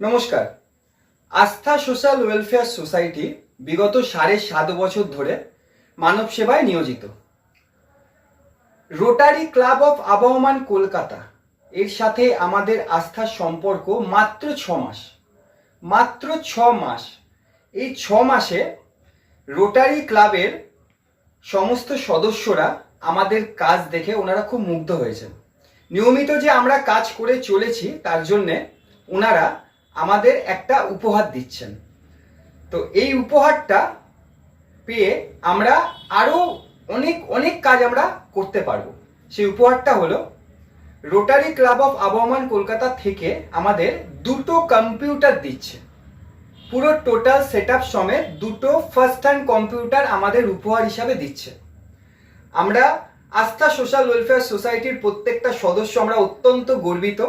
নমস্কার। আস্থা social welfare society বিগত সাড়ে সাত বছর ধরে মানব সেবায় নিয়োজিত। Rotary Club of Abahaman Kolkata এর সাথে আমাদের আস্থার সম্পর্ক মাত্র ছ মাস। মাত্র ছ মাস। এই ছ মাসে রোটারি ক্লাবের সমস্ত সদস্যরা আমাদের কাজ দেখে ওনারা খুব মুগ্ধ হয়েছেন। নিয়মিত যে আমরা কাজ করে চলেছি, তার জন্যে ওনারা আমাদের একটা উপহার দিচ্ছেন। তো এই উপহারটা পেয়ে আমরা আরও অনেক অনেক কাজ আমরা করতে পারব। সেই উপহারটা হলো Rotary Club of Abahaman Kolkata থেকে আমাদের দুটো কম্পিউটার দিচ্ছে। পুরো টোটাল সেট আপ সমেত দুটো ফার্স্ট হ্যান্ড কম্পিউটার আমাদের উপহার হিসাবে দিচ্ছে। আমরা আস্থা সোশ্যাল ওয়েলফেয়ার সোসাইটির প্রত্যেকটা সদস্য, আমরা অত্যন্ত গর্বিত।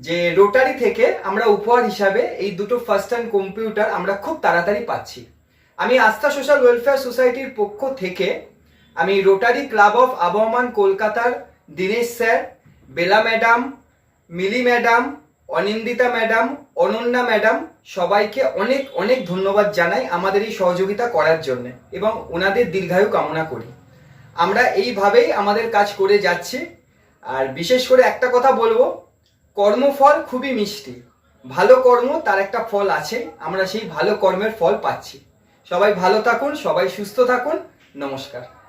যে রোটারি থেকে আমরা উপহার হিসাবে এই দুটো ফার্স্ট হ্যান্ড কম্পিউটার আমরা খুব তাড়াতাড়ি পাচ্ছি। আমি আস্থা সোশ্যাল ওয়েলফেয়ার সোসাইটির পক্ষ থেকে আমি রোটারি ক্লাব অফ আবহমান কলকাতার Dinesh sir Bela madam Mili madam Anindita madam Ananya madam সবাইকে অনেক অনেক ধন্যবাদ জানাই আমাদের এই সহযোগিতা করার জন্য এবং ওনাদের দীর্ঘায়ু কামনা করি। আমরা এইভাবেই আমাদের কাজ করে যাচ্ছি। আর বিশেষ করে একটা কথা বলব কর্মফল খুবই মিষ্টি। ভালো কর্ম, তার একটা ফল আছে, আমরা সেই ভালো কর্মের ফল পাচ্ছি। সবাই ভালো থাকুন, সবাই সুস্থ থাকুন, নমস্কার।